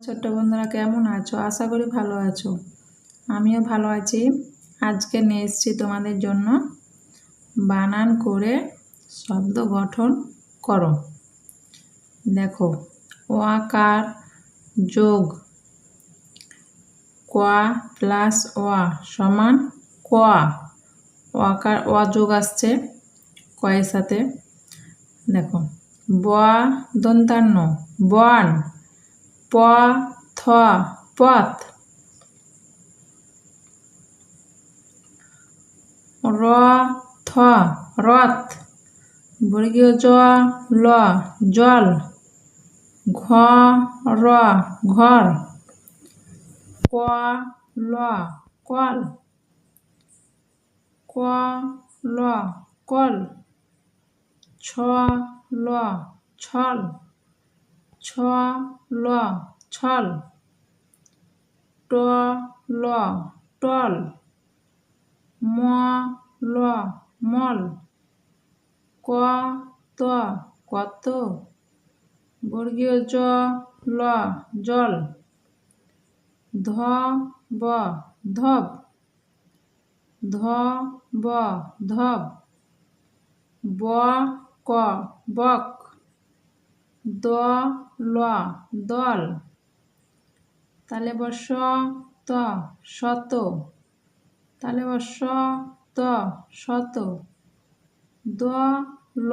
ছোট্ট বন্ধুরা, কেমন আছো? আশা করি ভালো আছো। আমিও ভালো আছি। আজকে নিয়ে এসেছি তোমাদের জন্য বানান করে শব্দ গঠন করো। দেখো ও আকার যোগ কোয়া প্লাস ওয়া সমান কোয়া ও আকার ওয়া যোগ আসছে কয়ের সাথে। দেখো বয়া দন্তান্ন বন। প থ পথ র থ রথ বর্গীয় জ ল জল ঘ র ঘর ক ল কল ক ল কল ছ ল ছল ছ ল ছল ট ল টল ম ল মল ক ত কত, বর্গীয় জ ল জল ধ ব ধব ধ ব ধব ব ক বক দ ল দল। তালে বস ত, শত। তালে বস ত, শত। দ ল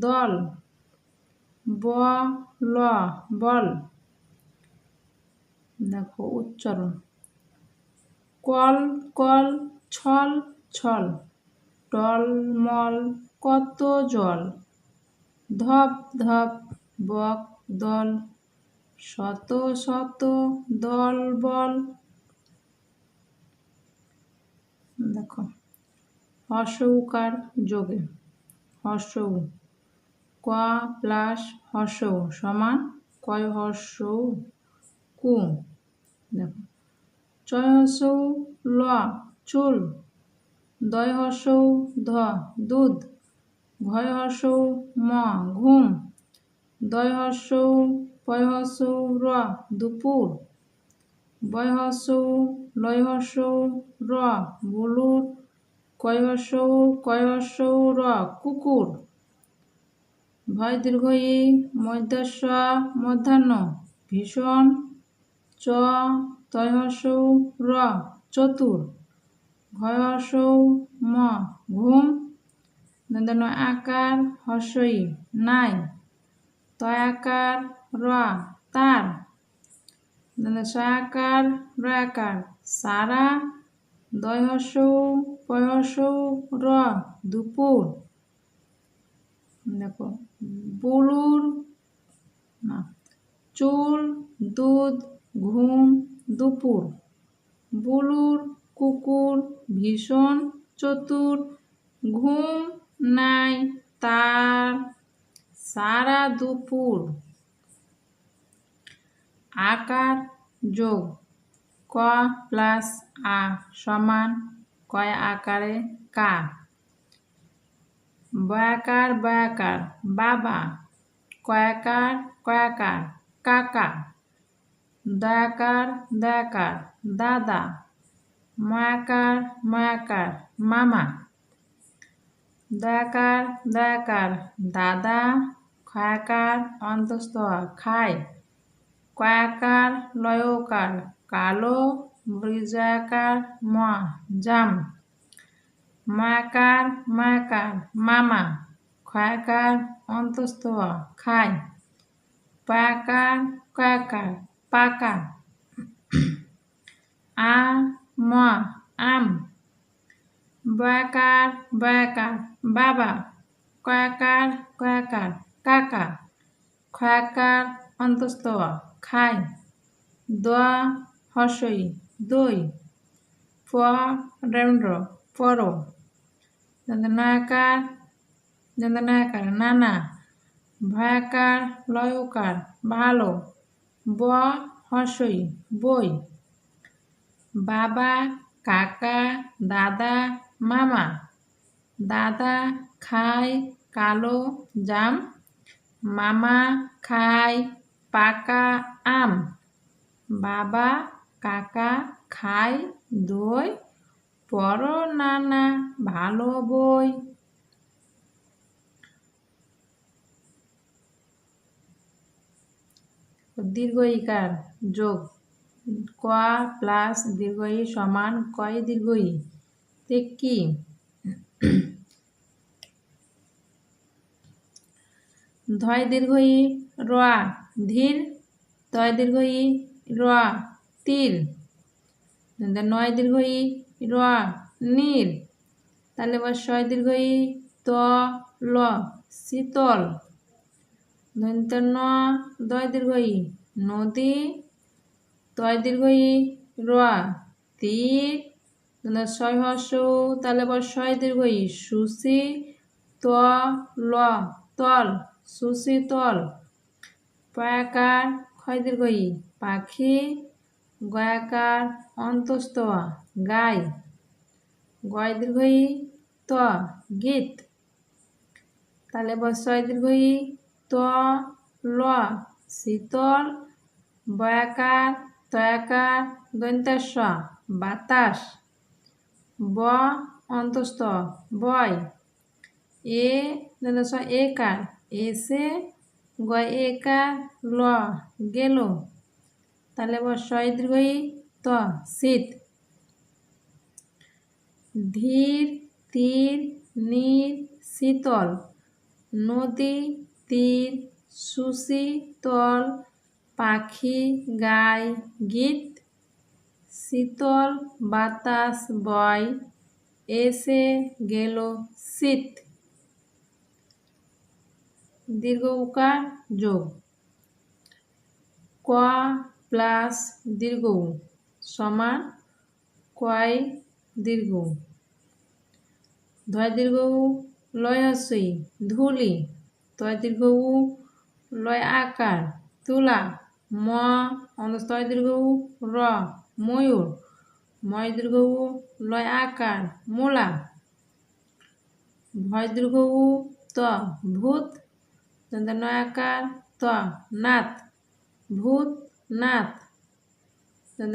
দল। ব ল বল। দেখো উচ্চারণ। কল কল, ছল ছল। টল মল কত জল। ধপ ধপ বক দল শত শত দল বল। দেখো, হর্ষৌকার যোগে, হর্ষৌ, ক প্লাস হর্ষৌ সমান কয় হর্ষৌ? কু। দেখো হর্ষৌ ল চুল, দয় হর্ষৌ ধ দুধ ভয় হর্ষৌ ম ঘুম। দয় হর্ষৌ র, দুপুর। বয় হর্ষৌ র বলুর কয় হর্ষৌ র, কুকুর। ভয় দীর্ঘ ই মধ্যাহ্ন। ভীষণ। চ তয় হর্ষৌ র, চতুর। ভয় ম, ঘুম। দন্তন আকার হর্ষই নাই। তয়াকার র তার সয়াকার রয়াকার সারা দয় হর্ষৌ পয় হর্ষৌ র দুপুর দেখো বুলুর না চুল দুধ ঘুম দুপুর বুলুর কুকুর ভীষণ চতুর ঘুম নাই তার সারা দুপুর আকার যোগ ক প্লাস আ সমান কয় আকারে কা। বয়াকার বয়াকার। বাবা, কয়াকার কয়াকার। কাকা, দয়াকার দয়াকার। দাদা, ময়াকার ময়াকার। মামা, দয়াকার দয়াকার। দাদা ক্ষয়াকার অন্তস্থ খায় কয়াকার লয়কার কালো বৃজাকার ম জাম মায়াকার মায়াকার মামা ক্ষয়াকার অন্তস্থ খায় পায়াকার কয়াকার পাকা আ ম আম বয়াকার বয়াকার বাবা কয়াকার কয়াকার কাকা, খয়াকার অন্তস্থ খায় দোয়া হর্ষই দই প রেন্দ্র পর নয়াকার নয়াকার নানা, ভয়াকার, লয়কার, ভালো ব হর্ষই বই, বাবা, কাকা, দাদা, মামা, দাদা খায় কালো, জাম মামা খায় পাকা আম বাবা কাকা খাই দই পড়ো নানা ভালো বই দীর্ঘ যোগ। ক প্লাস দীর্ঘ সমান কয় দীর্ঘ ই তে কি? ধয় দীর্ঘ ই ধীর তয় দীর্ঘ ই র তীর নয় দীর্ঘ ই র নীর, তাহলে এবার ছয় দীর্ঘ ই ত, ল, শীতল। দন্ত ন, দয় দীর্ঘ ই নদী, তয় দীর্ঘ ই তীর। ছয় হর্ষ তাহলে এবার ছয় দীর্ঘ ই সুশি ত, ল, তল। সুশীতল। পয়াকার ক্ষয় দীর্ঘ পাখি গয়াকার অন্তস্থ। গাই গয় দীর্ঘ ই ত গীত। তাহলে বসয় দীর্ঘ ই ত ল শীতল। বয়াকার তয়াকার দন্তাস্ব বাতাস ব অন্তস্থ। বয় এ দন্তাস্ব একার। এসে গয় একা ল গেল। তাহলে বসয় দীর্ঘ ই ত শীত ধীর, তীর, নীর, শীতল। নদী, তীর সুশীতল পাখি গায় গীত। শীতল বাতাস বয়, এসে গেল শীত দীর্ঘ উকার যোগ। ক প্লাস দীর্ঘ সমান কয় দীর্ঘ ধয় দীর্ঘ লয় হস্যই ধুলি। তয় দীর্ঘ উ লয় আকার, তুলা। ম অন্তস্তয় দীর্ঘ র ময়ূর। ময় দীর্ঘ লয় আকার, মোলা। ভয় দীর্ঘ ত, ভূত। নয় আকার ত নাথ ভূত নাথ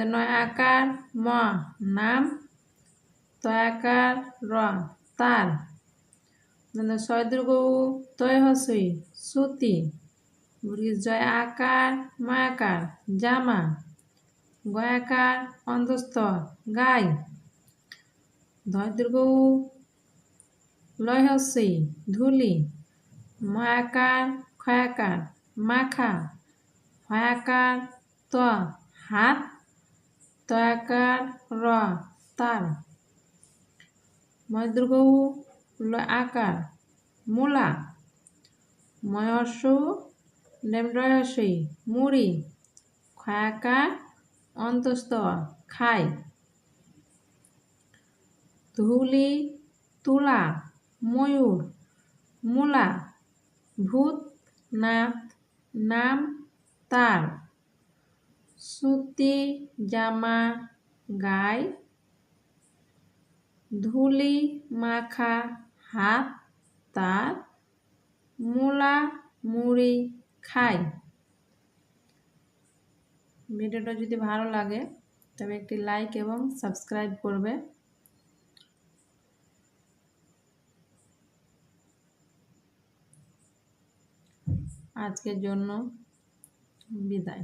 নয় আকার ম নাম তয়াকার র তার ছয় দুর্গ তয় হসই সুতি জয় আকার মায়াকার জামা গয়াকার অন্তস্থ গাই ধয় দুর্গ লয় হসই ধুলি মায়াকার ক্ষয়াকার মাখা হয়াকার ত হাত তয়াকার র তার ময়দুর্গ আকার মূলা ময়র্ষ লেমডয়সই মুড়ি ক্ষয়াকার অন্তস্থ খায় ধুলি তুলা ময়ূর মূলা ভূত নাথ নাম তার। সুতি জামা গায় ধুলি মাখা হাত তার মূলা মুড়ি খায়। ভিডিওটা যদি ভালো লাগে, তবে একটি লাইক এবং সাবস্ক্রাইব করবে। আজকের জন্য বিদায়।